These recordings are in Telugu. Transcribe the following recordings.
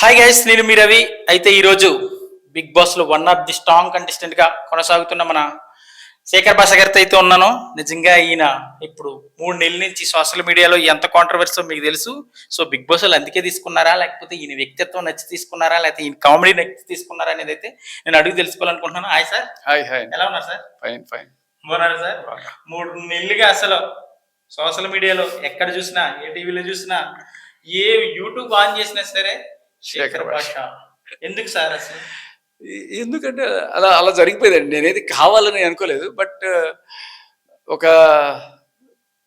హాయ్ గైస్ నేను మీ రవి. అయితే ఈరోజు బిగ్ బాస్లో వన్ ఆఫ్ ది స్ట్రాంగ్ కంటెస్టెంట్గా కొనసాగుతున్న మన శేఖర్ భాష గారితో అయితే ఉన్నాను. నిజంగా ఈయన ఇప్పుడు మూడు నెలల నుంచి సోషల్ మీడియాలో ఎంత కాంట్రవర్సీ మీకు తెలుసు. సో బిగ్ బాస్ వాళ్ళు అందుకే తీసుకున్నారా? లేకపోతే ఈయన వ్యక్తిత్వం నచ్చి తీసుకున్నారా? లేకపోతే ఈయన కామెడీ నచ్చి తీసుకున్నారా అనేది అయితే నేను అడుగు తెలుసుకోవాలనుకుంటున్నాను. హాయ్ సార్ హాయ్ హాయ్ ఎలా ఉన్నారు సార్ ఫైన్ ఫైన్ బాగున్నారు సార్ మూడు నెలలుగా అసలు సోషల్ మీడియాలో ఎక్కడ చూసినా ఏ టీవీలో చూసినా ఏ యూట్యూబ్ ఆన్ చేసినా సరే శేఖర్ భాష. ఎందుకు సార్ అసలు? ఎందుకంటే అలా అలా జరిగిపోయిందండి. నేనేది కావాలని అనుకోలేదు బట్ ఒక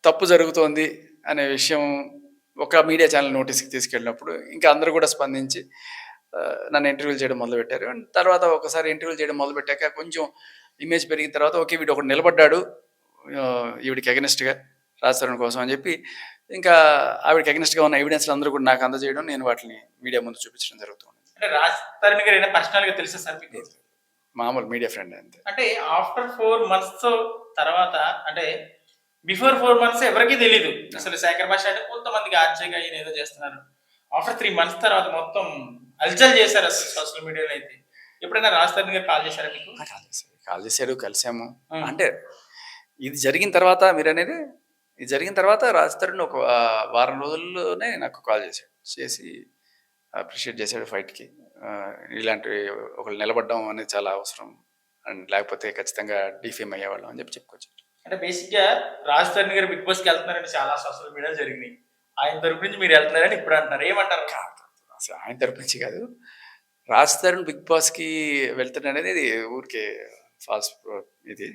తప్పు జరుగుతోంది అనే విషయం ఒక మీడియా ఛానల్ నోటీస్కి తీసుకెళ్ళినప్పుడు ఇంకా అందరూ కూడా స్పందించి నన్ను ఇంటర్వ్యూలు చేయడం మొదలుపెట్టారు. అండ్ తర్వాత ఒకసారి ఇంటర్వ్యూలు చేయడం మొదలుపెట్టాక కొంచెం ఇమేజ్ పెరిగిన తర్వాత ఓకే వీడు ఒకటి నిలబడ్డాడు ఈవిడికి అగెనిస్ట్గా రాజస్థాన్ కోసం అని చెప్పి ఇంకా ఆవిడకి అగెనిస్ట్గా ఉన్న ఎవిడెన్స్లు అందరూ కూడా నాకు అందజేయడం నేను వాటిని మీడియా ముందు చూపించడం జరుగుతుంది. తెలుసా సార్ మీకు? మామూలు మీడియా ఫ్రెండ్ అంతే. అంటే ఆఫ్టర్ ఫోర్ మంత్స్ తర్వాత అంటే బిఫోర్ ఫోర్ మంత్స్ ఎవరికీ తెలియదు అసలు శేఖర్ భాష అంటే కొంతమందికి ఆశ్చర్యంగా ఈయన ఏదో చేస్తున్నారు. ఆఫ్టర్ త్రీ మంత్స్ తర్వాత మొత్తం అల్చల్ చేశారు అసలు సోషల్ మీడియాలో అయితే. ఎప్పుడైనా రాజ్ తరుణ్ గారు కాల్ చేశారా మీకు? కాల్ చేశారు. కాల్ చేశారు కలిసాము. అంటే ఇది జరిగిన తర్వాత మీరు అనేది ఇది జరిగిన తర్వాత రాజ్ తరుణ్ ఒక వారం రోజుల్లోనే నాకు కాల్ చేశాడు. చేసి అప్రిషియేట్ చేశాడు ఫైట్కి. ఇలాంటి ఒకళ్ళు నిలబడడం అనేది చాలా అవసరం. అండ్ లేకపోతే ఖచ్చితంగా డిఫేమ్ అయ్యేవాళ్ళం అని చెప్పి చెప్పుకోవచ్చు అంటే బేసిక్గా రాజ్ తరుణ్ గారు బిగ్ బాస్కి వెళ్తున్నారని చాలా సోషల్ మీడియాలో జరిగినాయి. ఆయన తరపు నుంచి మీరు వెళ్తున్నారని ఇప్పుడు అంటున్నారు. ఏమంటారు? అసలు ఆయన తరపు నుంచి కాదు. రాజ్ తరుణ్ బిగ్ బాస్కి వెళ్తాడు అనేది ఇది ఊరికే ఫాల్స్ ఇది.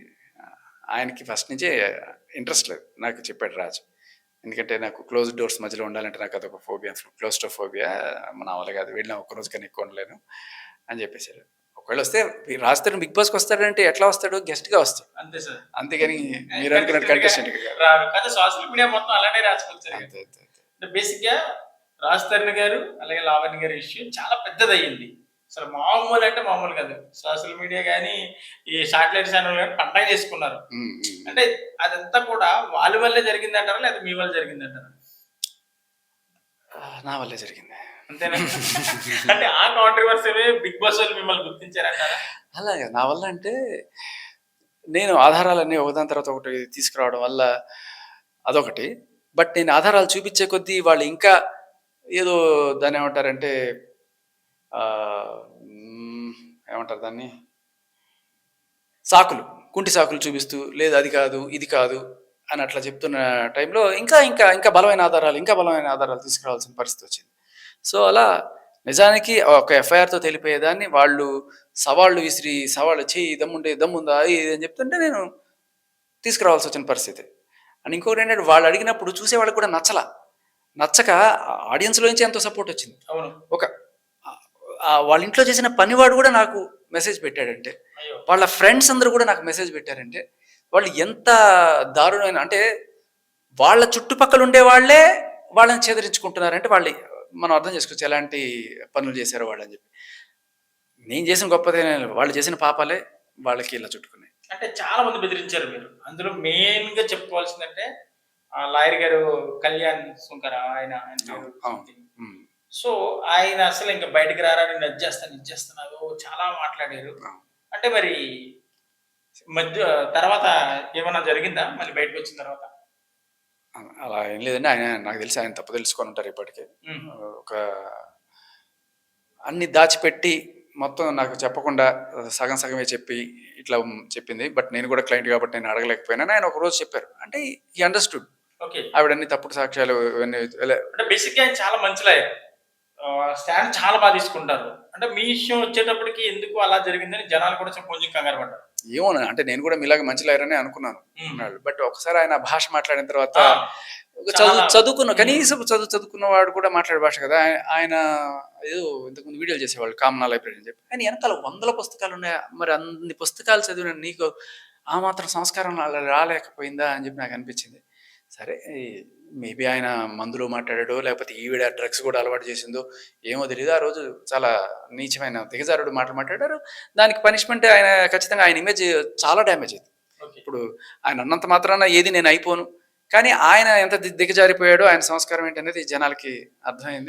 ఆయనకి ఫస్ట్ నుంచే ఇంట్రెస్ట్ లేదు. నాకు చెప్పాడు రాజు. ఎందుకంటే నాకు క్లోజ్ డోర్స్ మధ్యలో ఉండాలంటే నాకు అదొక ఫోబియా క్లోజ్ టు ఫోబియా మన వల్ల కాదు. వెళ్ళిన ఒక్కరోజు కానీ ఎక్కువ ఉండలేను అని చెప్పేశారు ఒకవేళ వస్తే రాజ్ తరుణ్ బిగ్ బాస్కి వస్తాడంటే ఎట్లా వస్తాడు? గెస్ట్గా వస్తాడు. అంతే సార్. అంతేగాని మీరు అనుకున్న కంటెస్టెంట్ సోషల్ మీడియా మొత్తం అలానే రాసుకొచ్చారు బేసిక్గా రాజ్ తరుణ్ గారు అలాగే లావణ్య గారి ఇష్యూ చాలా పెద్దదయ్యింది. అసలు మామూలు అంటే మామూలు కాదు. సోషల్ మీడియా కానీ ఈ సాటిలైట్ ఛానల్ కానీ పండగ చేసుకున్నారు. అంటే అదంతా కూడా వాళ్ళ వల్లే జరిగింది అంటారా లేదా మీ వల్ల జరిగింది అంటారా నా వల్లే జరిగింది. అంతేనా? అంటే ఆ కాంట్రవర్సీ బిగ్ బాస్ వాళ్ళు మిమ్మల్ని గుర్తించారంటారా? అలాగే నా వల్ల అంటే నేను ఆధారాలన్నీ ఒకదాని తర్వాత ఒకటి తీసుకురావడం వల్ల అదొకటి. బట్ నేను ఆధారాలు చూపించే కొద్దీ వాళ్ళు ఇంకా ఏదో దాన్ని ఏమంటారంటే ఏమంటారు దాన్ని? సాకులు కుంటి సాకులు చూపిస్తూ లేదు అది కాదు ఇది కాదు అని అట్లా చెప్తున్న టైంలో ఇంకా ఇంకా ఇంకా బలమైన ఆధారాలు ఇంకా బలమైన ఆధారాలు తీసుకురావాల్సిన పరిస్థితి వచ్చింది. సో అలా నిజానికి ఒక ఎఫ్ఐఆర్తో తెలిపోయేదాన్ని వాళ్ళు సవాళ్ళు విసిరి సవాళ్ళు చేయి దమ్ముంటే దమ్ముందా ఇది అని చెప్తుంటే నేను తీసుకురావాల్సి వచ్చిన పరిస్థితి. అండ్ ఇంకొకటి ఏంటంటే వాళ్ళు అడిగినప్పుడు చూసే వాళ్ళకి కూడా నచ్చల. నచ్చక ఆడియన్స్లో నుంచి ఎంతో సపోర్ట్ వచ్చింది. అవును. ఒక వాళ్ళ ఇంట్లో చేసిన పనివాడు కూడా నాకు మెసేజ్ పెట్టాడంటే వాళ్ళ ఫ్రెండ్స్ అందరూ కూడా నాకు మెసేజ్ పెట్టారంటే వాళ్ళు ఎంత దారుణమైన అంటే వాళ్ళ చుట్టుపక్కల ఉండే వాళ్ళే వాళ్ళని చెదరించుకుంటున్నారంటే వాళ్ళు మనం అర్థం చేసుకోవచ్చు ఎలాంటి పనులు చేశారు వాళ్ళు అని చెప్పి. నేను చేసిన గొప్పదే వాళ్ళు చేసిన పాపాలే వాళ్ళకి ఇలా చుట్టుకున్నాయి. అంటే చాలా మంది బెదిరించారు మీరు. అందులో మెయిన్గా చెప్పుకోవాల్సిందంటే ఆ లాయర్ గారు కళ్యాణ్ సుంకర ఆయన సో ఆయన అసలు ఇంకా బయటికి రారా నేను నచ్చేస్తాను ఇచ్చేస్తున్నాను చాలా మాట్లాడారు. అంటే మరి మధ్య తర్వాత ఏమైనా జరిగిందా? మళ్ళీ బయటకు వచ్చిన తర్వాత? అలా ఏం లేదండి. ఆయన నాకు తెలిసి ఆయన తప్పు తెలుసుకొని ఉంటారు ఇప్పటికే. ఒక అన్ని దాచిపెట్టి మొత్తం నాకు చెప్పకుండా సగం సగమే చెప్పి ఇట్లా చెప్పింది. బట్ నేను కూడా క్లయింట్ కాబట్టి నేను అడగలేకపోయినా. ఆయన ఒక రోజు చెప్పారు. అంటే ఈ అండర్స్టూడ్ ఆవిడన్ని తప్పుడు సాక్ష్యాలు ఇవన్నీ చాలా మంచి లాయర్. స్టాండ్ చాలా బాగా తీసుకుంటారు. అంటే మీ విషయం వచ్చేటప్పటికి ఎందుకు అలా జరిగిందని జనాలు కూడా కొంచెం కంగారు పడ్డారు. ఏమో అంటే నేను కూడా మీలాగా మంచి లాయర్ అని అనుకున్నాను. బట్ ఒకసారి ఆయన భాష మాట్లాడిన తర్వాత చదువు చదువుకున్న కనీసం చదువు చదువుకున్న వాడు కూడా మాట్లాడే భాష కదా. ఆయన- ఏదో ఇంతకుముందు వీడియోలు చేసేవాళ్ళు కామనా లైబ్రరీ అని చెప్పి. ఆయన వెనకాల వందల పుస్తకాలు ఉన్నాయి. మరి అన్ని పుస్తకాలు చదివిన నీకు ఆ మాత్రం సంస్కారం అలా రాలేకపోయిందా? అని చెప్పి నాకు అనిపించింది. సరే మేబీ ఆయన మందులో మాట్లాడాడో లేకపోతే ఈవిడ డ్రగ్స్ కూడా అలవాటు చేసిందో ఏమో తెలియదు ఆ రోజు చాలా నీచమైన దిగజారుడు మాటలు మాట్లాడారు. దానికి పనిష్మెంట్ ఆయన ఖచ్చితంగా ఆయన ఇమేజ్ చాలా డ్యామేజ్ అయింది. ఇప్పుడు ఆయన అన్నంత మాత్రాన ఏది నేను అయిపోను. కానీ ఆయన ఎంత దిగజారిపోయాడో ఆయన సంస్కారం ఏంటనేది జనాలకి అర్థమైంది.